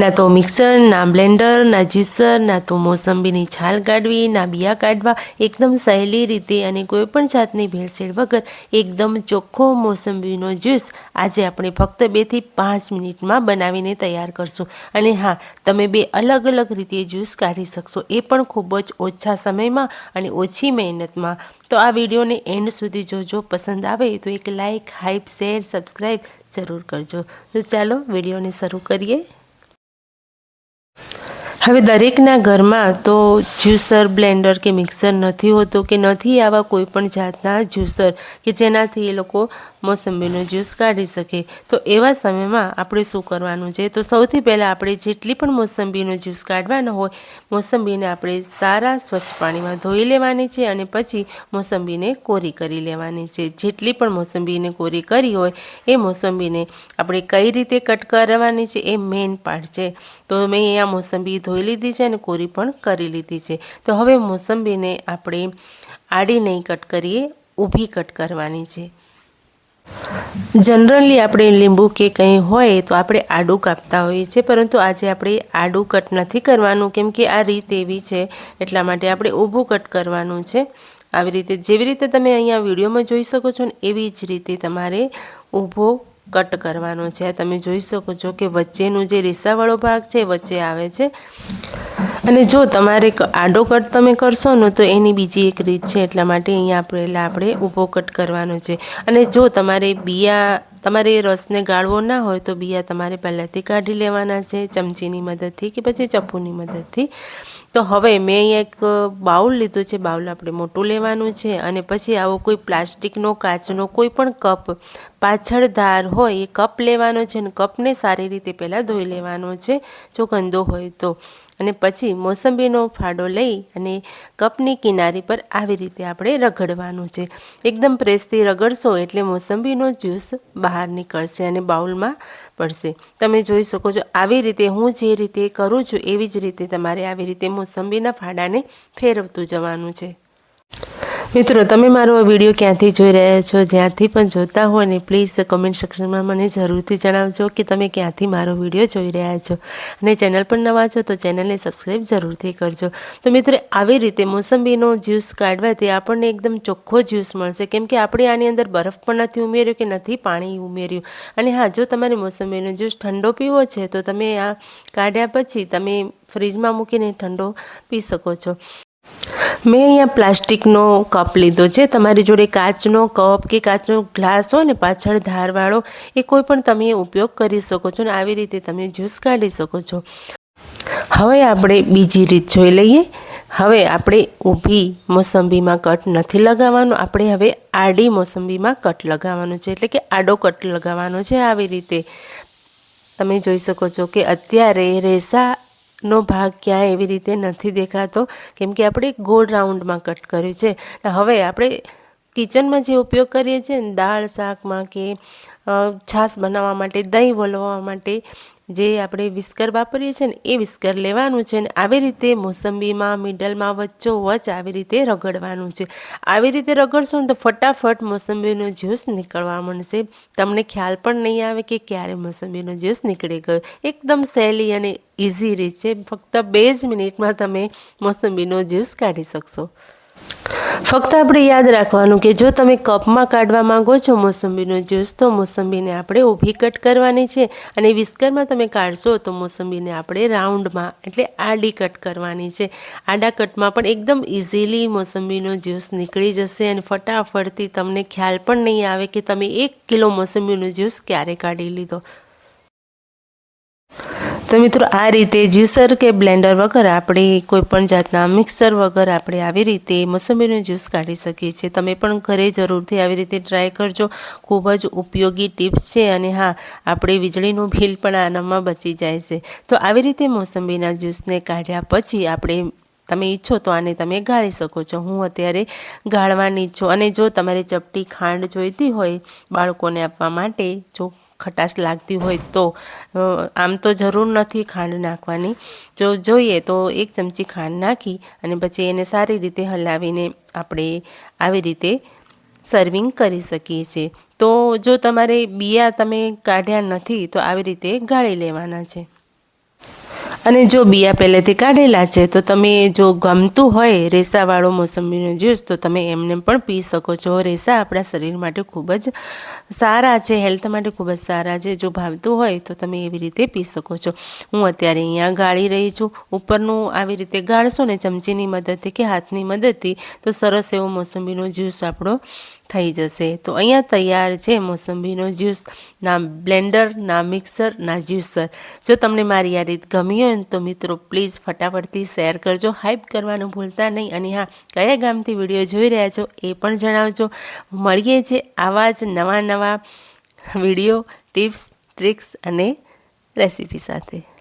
ના તો મિક્સર, ના બ્લેન્ડર, ના જ્યુસર ના તો મોસંબીની છાલ કાઢવી, ના બિયા કાઢવા, એકદમ સહેલી રીતે અને કોઈપણ જાતની ભેળસેળ વગર એકદમ ચોખ્ખો મોસંબીનો જ્યુસ આજે આપણે ફક્ત બેથી પાંચ મિનિટમાં બનાવીને તૈયાર કરશું. અને હા, તમે બે અલગ અલગ રીતે જ્યુસ કાઢી શકશો, એ પણ ખૂબ જ ઓછા સમયમાં અને ઓછી મહેનતમાં. તો આ વિડીયોને એન્ડ સુધી જોજો, પસંદ આવે તો એક લાઇક હાઇપ શેર, સબસ્ક્રાઈબ જરૂર કરજો. તો ચાલો, વિડીયોને શરૂ કરીએ. હવે દરેકના ઘરમાં તો જ્યુસર, બ્લેન્ડર કે મિક્સર નથી હોતું કે નથી આવા કોઈ પણ જાતના જ્યુસર કે જેનાથી એ લોકો મોસંબીનો જ્યુસ કાઢી શકે. તો એવા સમયમાં આપણે શું કરવાનું છે? તો સૌથી પહેલાં આપણે જેટલી પણ મોસંબીનો જ્યુસ કાઢવાનો હોય, મોસંબીને આપણે સારા સ્વચ્છ પાણીમાં ધોઈ લેવાની છે અને પછી મોસંબીને કોરી કરી લેવાની છે. જેટલી પણ મોસંબીને કોરી કરી હોય, એ મોસંબીને આપણે કઈ રીતે કટ કરવાની છે એ મેઇન પાર્ટ છે. તો મેં અહીંયા મોસંબી ધોઈ લીધી છે અને કોરી પણ કરી લીધી છે. તો હવે મોસંબીને આપણે આડી નહીં કટ કરીએ, ઊભી કટ કરવાની છે. જનરલી આપણે લીંબુ કે કંઈ હોય તો આપણે આડું કાપતા હોઈએ છીએ, પરંતુ આજે આપણે આડું કટ નથી કરવાનું, કેમ કે આ રીત એવી છે, એટલા માટે આપણે ઊભું કટ કરવાનું છે. આવી રીતે, જેવી રીતે તમે અહીંયા વિડીયોમાં જોઈ શકો છો ને, એવી જ રીતે તમારે ઊભો કટ કરવાનો છે. તમે જોઈ શકો છો કે વચ્ચેનું જે રેસાવાળો ભાગ છે વચ્ચે આવે છે. અને જો તમારે આડો કટ તમે કરશો ને તો એની બીજી એક રીત છે. એટલા માટે અહીંયા પહેલાં આપણે ઊભો કટ કરવાનો છે. અને જો તમારે બિયા તમારે રસને ગાળવો ના હોય તો બિયા તમારે પહેલાંથી કાઢી લેવાના છે, ચમચીની મદદથી કે પછી ચપ્પુની મદદથી. તો હવે મેં અહીંયા એક બાઉલ લીધું છે, બાઉલ આપણે મોટું લેવાનું છે અને પછી આવો કોઈ પ્લાસ્ટિકનો, કાચનો કોઈ પણ કપ, પાછળ ધાર હોય એ કપ લેવાનો છે અને કપને સારી રીતે પહેલાં ધોઈ લેવાનો છે, જો ગંદો હોય તો. અને પછી મોસંબીનો ફાડો લઈ અને કપની કિનારી પર આવી રીતે આપણે રગડવાનું છે. એકદમ પ્રેસથી રગડશો એટલે મોસંબીનો જ્યુસ બહાર નીકળશે અને બાઉલમાં પડશે. તમે જોઈ શકો છો આવી રીતે હું જે રીતે કરું છું એવી જ રીતે તમારે આવી રીતે મોસંબીના ફાડાને ફેરવતું જવાનું છે. મિત્રો, તમે મારો વીડિયો ક્યાંથી જોઈ રહ્યા છો, જ્યાંથી પણ જોતા હોય ને પ્લીઝ કમેન્ટ સેક્શનમાં મને જરૂરથી જણાવજો કે તમે ક્યાંથી મારો વીડિયો જોઈ રહ્યા છો. અને ચેનલ પર નવા છો તો ચેનલને સબસ્ક્રાઈબ જરૂરથી કરજો. તો મિત્રો, આવી રીતે મોસંબીનો જ્યુસ કાઢવાથી આપણને એકદમ ચોખ્ખો જ્યુસ મળશે. કેમ કે આપણે આની અંદર બરફ પણ નથી ઉમેર્યું કે નથી પાણી ઉમેર્યું. અને હા, જો તમારે મોસંબીનો જ્યુસ ઠંડો પીવો છે, તો તમે આ કાઢ્યા પછી તમે ફ્રીજમાં મૂકીને ઠંડો પી શકો છો. મેં અહીંયા પ્લાસ્ટિકનો કપ લીધો છે. તમારી જોડે કાચનો કપ કે કાચનો ગ્લાસ હોય ને, પાછળ ધારવાળો, એ કોઈ પણ તમે ઉપયોગ કરી શકો છો ને, આવી રીતે તમે જ્યુસ કાઢી શકો છો. હવે આપણે બીજી રીત જોઈ લઈએ. હવે આપણે ઊભી મોસંબીમાં કટ નથી લગાવવાનું. આપણે હવે આડી મોસંબીમાં કટ લગાવવાનું છે. એટલે કે આડો કટ લગાવવાનો છે. આવી રીતે તમે જોઈ શકો છો કે અત્યારે રેસા નો ભાગ ક્યાંય એવી રીતે નથી દેખાતો. કેમ કે આપણે ગોળ રાઉન્ડમાં કટ કર્યું છે. હવે આપણે કિચનમાં જે ઉપયોગ કરીએ છીએ ને દાળ શાકમાં કે છાશ બનાવવા માટે, દહીં વલવવા માટે જે આપણે વિસ્કર વાપરીએ છીએ ને એ વિસ્કર લેવાનું છે ને આવી રીતે મોસંબીમાં, મિડલમાં, વચ્ચો વચ આવી રીતે રગડવાનું છે. આવી રીતે રગડશો ને તો ફટાફટ મોસંબીનો જ્યુસ નીકળવા મળશે તમને ખ્યાલ પણ નહીં આવે કે ક્યારે મોસંબીનો જ્યુસ નીકળી ગયો. એકદમ સહેલી અને ઇઝી રીત છે. ફક્ત બે જ મિનિટમાં તમે મોસંબીનો જ્યુસ કાઢી શકશો. ફક્ત આપણે યાદ રાખવાનું કે જો તમે કપમાં કાઢવા માંગો છો મોસંબીનો જ્યુસ, તો મોસંબીને આપણે ઊભી કટ કરવાની છે અને વિસ્કરમાં તમે કાઢશો તો મોસંબીને આપણે રાઉન્ડમાં એટલે આડી કટ કરવાની છે. આડા કટમાં પણ એકદમ ઇઝીલી મોસંબીનો જ્યુસ નીકળી જશે અને ફટાફટથી તમને ખ્યાલ પણ નહીં આવે કે તમે એક કિલો મોસંબીનો જ્યુસ ક્યારે કાઢી લીધો. તો મિત્રો, આ રીતે જ્યુસર કે બ્લેન્ડર વગર આપણે કોઈપણ જાતના મિક્સર વગર આપણે આવી રીતે મોસંબીનું જ્યુસ કાઢી શકીએ છીએ. તમે પણ ઘરે જરૂરથી આવી રીતે ટ્રાય કરજો. ખૂબ જ ઉપયોગી ટિપ્સ છે અને હા, આપણે વીજળીનું બિલ પણ આનામાં બચી જાય છે. તો આવી રીતે મોસંબીના જ્યુસને કાઢ્યા પછી આપણે, તમે ઈચ્છો તો આને તમે ગાળી શકો છો. હું અત્યારે ગાળવાની ઈચ્છું અને જો તમારે ચપટી ખાંડ જોઈતી હોય બાળકોને આપવા માટે, જો ખટાશ લાગતી હોય તો આમ તો જરૂર નથી ખાંડ નાખવાની. જો જોઈએ તો એક ચમચી ખાંડ નાખી અને પછી એને સારી રીતે હલાવીને આપણે આવી રીતે સર્વિંગ કરી શકીએ છીએ. તો જો તમારે બિયા તમે કાઢ્યા નથી તો આવી રીતે ગાળી લેવાના છે. અને જો બિયા પહેલેથી કાઢેલા છે, તો તમે જો ગમતું હોય રેસાવાળો મોસંબીનો જ્યુસ, તો તમે એમને પણ પી શકો છો. રેસા આપણા શરીર માટે ખૂબ જ સારા છે, હેલ્થ માટે ખૂબ જ સારા છે. જો ભાવતું હોય, તો તમે એવી રીતે પી શકો છો. હું અત્યારે અહીંયા ગાળી રહી છું. ઉપરનું આવી રીતે ગાળશો ને ચમચીની મદદથી કે હાથની મદદથી, તો સરસ એવો મોસંબીનો જ્યુસ આપણો થઈ જશે. તો અહીંયા તૈયાર છે મોસંબીનો જ્યુસ, ના બ્લેન્ડર, ના મિક્સર, ના જ્યુસર. જો તમને મારી આ રીત ગમી હોય તો મિત્રો પ્લીઝ ફટાફટથી શેર કરજો. હાઇપ કરવાનું ભૂલતા નહીં અને હા, કયા ગામથી વીડિયો જોઈ રહ્યા છો એ પણ જણાવજો. મળીએ છે આવા જ નવા નવા વીડિયો, ટિપ્સ, ટ્રિક્સ અને રેસીપી સાથે.